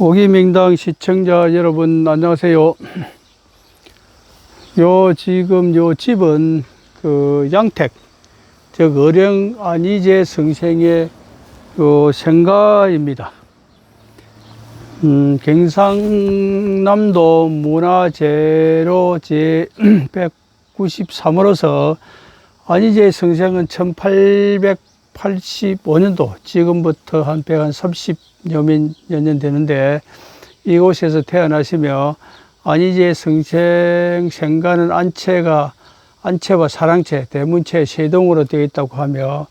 오기명당 시청자 여러분 안녕하세요. 요 지금 요 집은 그 양택 즉 어령 안희재 성생의 요 생가입니다. 음, 경상남도 문화재로 제 193호로서 안희재 성생은 1885년도 지금부터 한 130여 년 되는데 이곳에서 태어나시며 안희재 성생 생가는 안채가 안채와 사랑채, 대문채 세동으로 되어 있다고 하며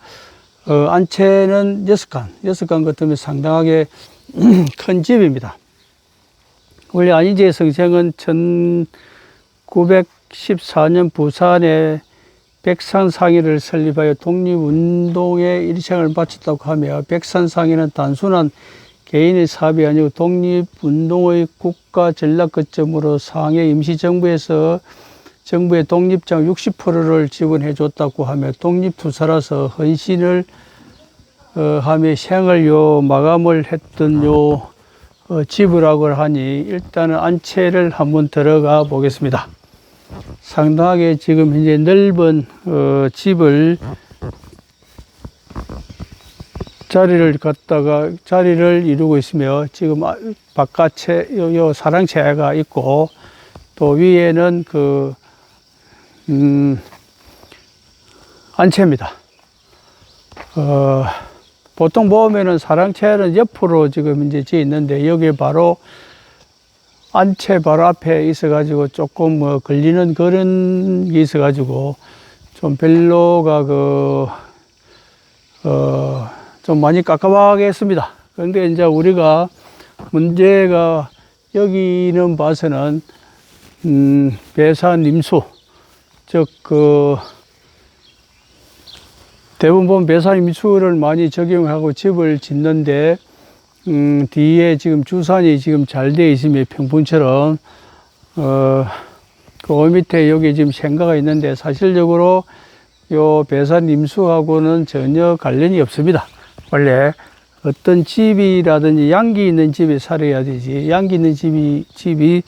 어, 안채는 여섯 간, 여섯 간 같으면 상당하게 큰 집입니다. 원래 안희재 성생은 1914년 부산에 백산상의를 설립하여 독립운동에 일생을 바쳤다고 하며 백산상의는 단순한 개인의 사업이 아니고 독립운동의 국가 전략 거점으로 상해 임시정부에서 정부의 독립장 60%를 지원해 줬다고 하며 독립투사라서 헌신을 어, 하며 생을 요 마감을 했던 요 어, 집이라고 하니 일단은 안채를 한번 들어가 보겠습니다. 상당하게 지금 현재 넓은 어, 집을 자리를 갖다가 자리를 이루고 있으며 지금 아- 바깥에 요, 요 사랑채가 있고 또 위에는 그 음, 안채입니다. 어, 보통 보면은 사랑채는 옆으로 지금 이제 지어 있는데 여기 바로 안채 바로 앞에 있어가지고 조금 뭐 걸리는 그런 게 있어가지고 좀 별로가 그, 어, 좀 많이 깝깝하게 했습니다. 그런데 이제 우리가 문제가 여기는 봐서는, 음, 배산 임수, 즉, 그, 대부분 배산 임수를 많이 적용하고 집을 짓는데, 음, 뒤에 지금 주산이 지금 잘 되어 있으면 평분처럼, 어, 그 밑에 여기 지금 생가가 있는데 사실적으로 요 배산 임수하고는 전혀 관련이 없습니다. 원래 어떤 집이라든지 양기 있는 집에 살아야 되지. 양기 있는 집이, 집이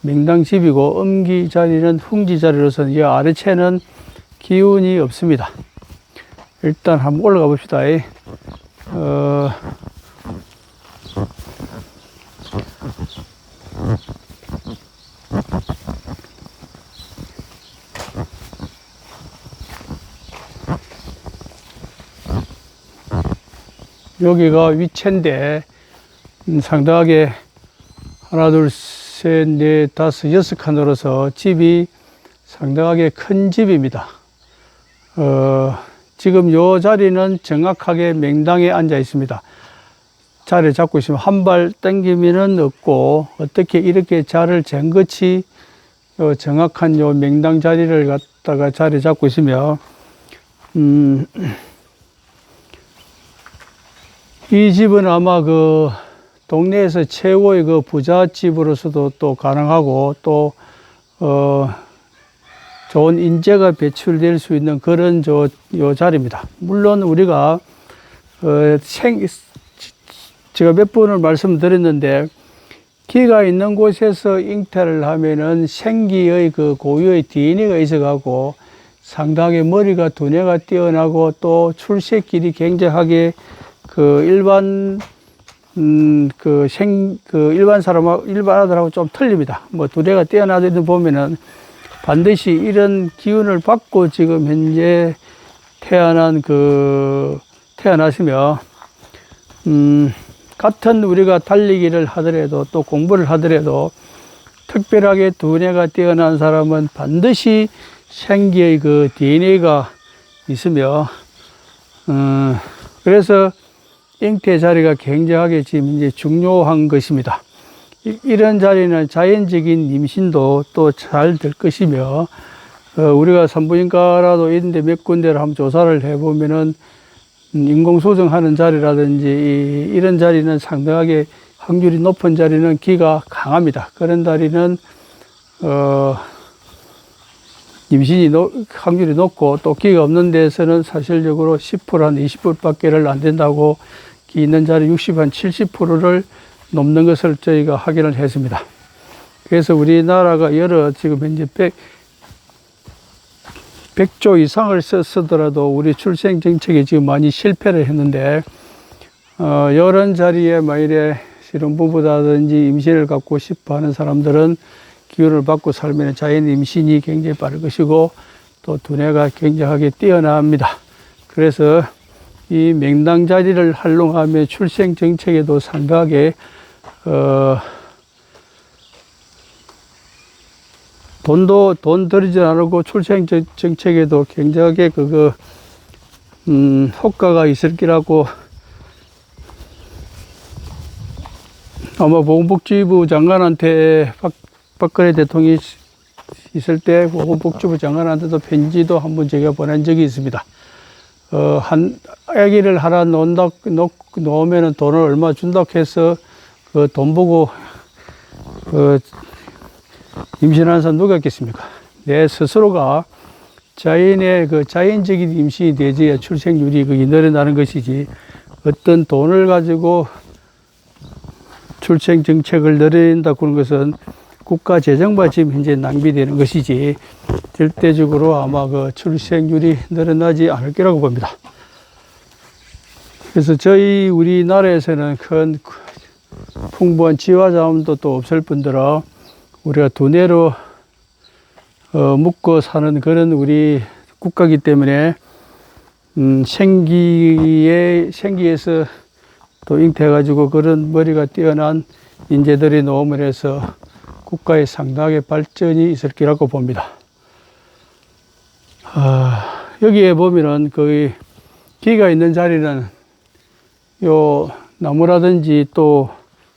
명당 집이고 음기 자리는 훈기 자리로서 이 아래채는 기운이 없습니다. 일단 한번 올라가 봅시다. 어, 여기가 위치인데 음, 상당하게 하나 둘셋넷 다섯 여섯 칸으로서 집이 상당하게 큰 집입니다. 어, 지금 요 자리는 정확하게 명당에 앉아 있습니다. 자리를 잡고 있으면 한 발 당기면은 없고 어떻게 이렇게 자를 쟁거치 요 정확한 요 명당 자리를 갖다가 자리 잡고 있으며 음, 이 집은 아마 그 동네에서 최고의 그 부잣집으로서도 또 가능하고 또, 어, 좋은 인재가 배출될 수 있는 그런 저, 요 자리입니다. 물론 우리가, 어, 생, 제가 몇 번을 말씀드렸는데, 기가 있는 곳에서 잉태를 하면은 생기의 그 고유의 DNA가 있어가고 상당히 머리가 두뇌가 뛰어나고 또 출세길이 굉장하게 그 일반 음그 생 그 일반 사람하고 일반 아들하고 좀 틀립니다. 뭐 두뇌가 뛰어나들 보면은 반드시 이런 기운을 받고 지금 현재 태어난 그 태어나시며 음 같은 우리가 달리기를 하더라도 또 공부를 하더라도 특별하게 두뇌가 뛰어난 사람은 반드시 생기의 그 DNA가 있으며 음 그래서 잉태 자리가 굉장하게 지금 이제 중요한 것입니다. 이, 런 자리는 자연적인 임신도 또 잘 될 것이며, 어, 우리가 산부인과라도 있는데 몇 군데를 한번 조사를 해보면은, 음, 인공소정하는 자리라든지, 이, 이런 자리는 상당하게 확률이 높은 자리는 기가 강합니다. 그런 자리는, 어, 임신이 노, 확률이 높고 또 기가 없는 데서는 사실적으로 10%한 20%밖에를 안 된다고 기 있는 자리 60, 한 70%를 넘는 것을 저희가 확인을 했습니다. 그래서 우리나라가 여러 지금 현재 100, 100조 이상을 쓰, 쓰더라도 우리 출생 정책이 지금 많이 실패를 했는데 어, 이런 자리에 만일에 신혼부부라든지 임신을 갖고 싶어 하는 사람들은 기운을 받고 살면 자연 임신이 굉장히 빠를 것이고 또 두뇌가 굉장하게 뛰어납니다. 그래서 이 맹당 자리를 활용하며 출생 정책에도 상당하게 어, 돈도 돈 들이지 않고 출생 정- 정책에도 굉장하게 그거 음, 효과가 있을 기라고 아마 보건복지부 장관한테 박, 박근혜 대통령이 있을 때 보건복지부 장관한테도 편지도 한 번 제가 보낸 적이 있습니다. 어, 한, 아기를 하나 놓는다, 놓, 놓으면은 돈을 얼마 준다고 해서 그 돈 보고, 그, 임신하는 사람 누가 있겠습니까? 내 스스로가 자연의 그 자연적인 임신이 되어야 출생률이 그게 늘어나는 것이지 어떤 돈을 가지고 출생 정책을 늘린다 그런 것은 국가 재정과 지금 현재 낭비되는 것이지 절대적으로 아마 그 출생률이 늘어나지 않을 거라고 봅니다. 그래서 저희 우리나라에서는 큰 풍부한 지화 자원도 또 없을 뿐더러 우리가 두뇌로 어, 묵고 사는 그런 우리 국가이기 때문에 음, 생기에 생기에서 또 잉태해가지고 그런 머리가 뛰어난 인재들이 노음을 해서 국가에 상당하게 발전이 있을 거라고 봅니다. 아, 여기에 보면은 거의 기가 있는 자리는 요 나무라든지 또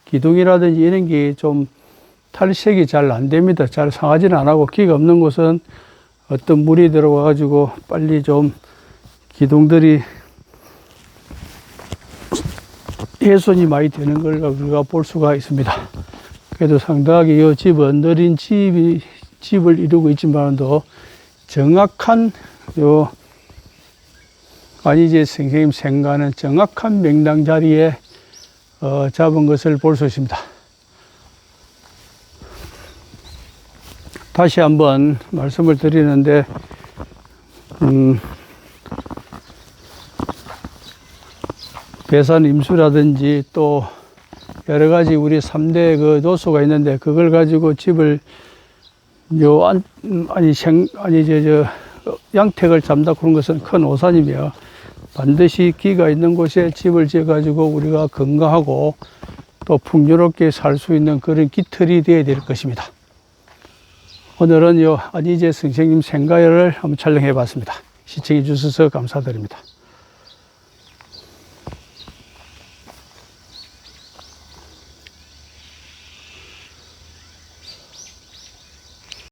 기둥이라든지 이런 게좀 탈색이 잘 안 됩니다. 잘 상하지는 안 하고 기가 없는 곳은 어떤 물이 들어와 가지고 빨리 좀 기둥들이 훼손이 많이 되는 걸 우리가 볼 수가 있습니다. 그래도 상당하게 이 집은 느린 집이, 집을 이루고 있지만도 정확한 요 안희재 선생님 생가는 정확한 명당 자리에 어, 잡은 것을 볼 수 있습니다. 다시 한번 말씀을 드리는데, 음, 배산 임수라든지 또 여러 가지 우리 3대 그 노소가 있는데 그걸 가지고 집을 요 안, 음, 아니 생, 아니 저, 저 양택을 잡다 그런 것은 큰 오산이며 반드시 기가 있는 곳에 집을 지어 가지고 우리가 건강하고 또 풍요롭게 살 수 있는 그런 기틀이 되어야 될 것입니다. 오늘은 요 안희재 선생님 생가를 한번 촬영해 봤습니다. 시청해 주셔서 감사드립니다.